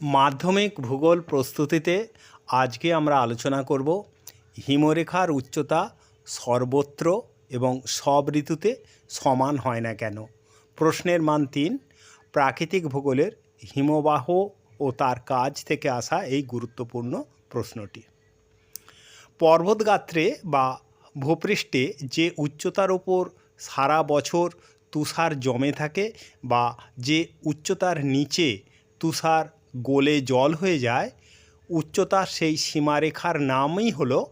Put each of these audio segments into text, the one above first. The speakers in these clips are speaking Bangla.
মাধ্যমিক ভূগোল প্রস্তুতিতে আজকে আমরা আলোচনা করব হিমরেখার উচ্চতা সর্বত্র এবং সব ঋতুতে সমান হয় না কেন? প্রশ্নের মান তিন, প্রাকৃতিক ভূগোলের হিমবাহ ও তার কাজ থেকে আসা এই গুরুত্বপূর্ণ প্রশ্নটি। পর্বতগাত্রে বা ভূপৃষ্ঠে যে উচ্চতার ওপর সারা বছর তুষার জমে থাকে বা যে উচ্চতার নিচে তুষার গলে জল হয়ে যায় উচ্চতার সেই সীমারেখার নামই হলো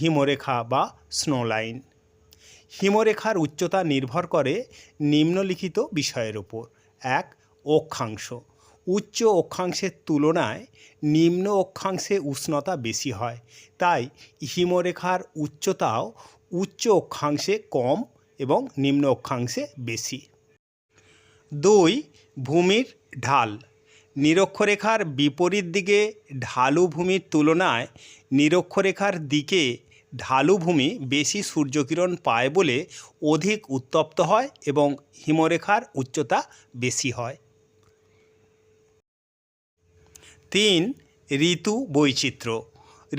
হিমরেখা বা স্নোলাইন হিমরেখার উচ্চতা নির্ভর করে নিম্নলিখিত বিষয়ের উপর। এক, অক্ষাংশ। উচ্চ অক্ষাংশের তুলনায় নিম্ন অক্ষাংশে উষ্ণতা বেশি হয়, তাই হিমরেখার উচ্চতাও উচ্চ অক্ষাংশে কম এবং নিম্ন অক্ষাংশে বেশি। দুই, ভূমির ঢাল। নিরক্ষরেখার বিপরীত দিকে ঢালু ভূমির তুলনায় নিরক্ষরেখার দিকে ঢালু ভূমি বেশি সূর্যকিরণ পায় বলে অধিক উত্তপ্ত হয় এবং হিমরেখার উচ্চতা বেশি হয়। তিন, ঋতু বৈচিত্র্য।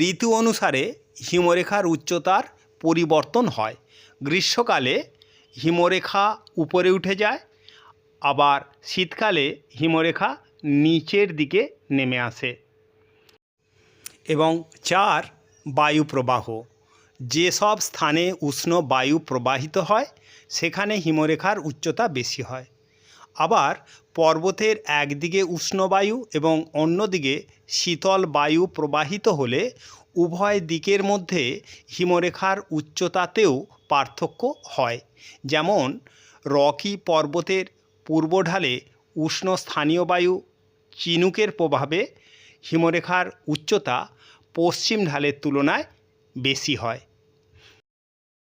ঋতু অনুসারে হিমরেখার উচ্চতার পরিবর্তন হয়। গ্রীষ্মকালে হিমরেখা উপরে উঠে যায়, আবার শীতকালে হিমরেখা নিচের দিকে নেমে আসে। এবং চার, বায়ু প্রবাহ। যেসব স্থানে উষ্ণ বায়ু প্রবাহিত হয়, সেখানে হিমরেখার উচ্চতা বেশি হয়। আবার পর্বতের একদিকে উষ্ণ বায়ু এবং অন্যদিকে শীতল বায়ু প্রবাহিত হলে উভয় দিকের মধ্যে হিমরেখার উচ্চতাতেও পার্থক্য হয়। যেমন, রকি পর্বতের পূর্ব ঢালে উষ্ণ স্থানীয় বায়ু চিনুকের প্রভাবে হিমরেখার উচ্চতা পশ্চিম ঢালের তুলনায় বেশি হয়।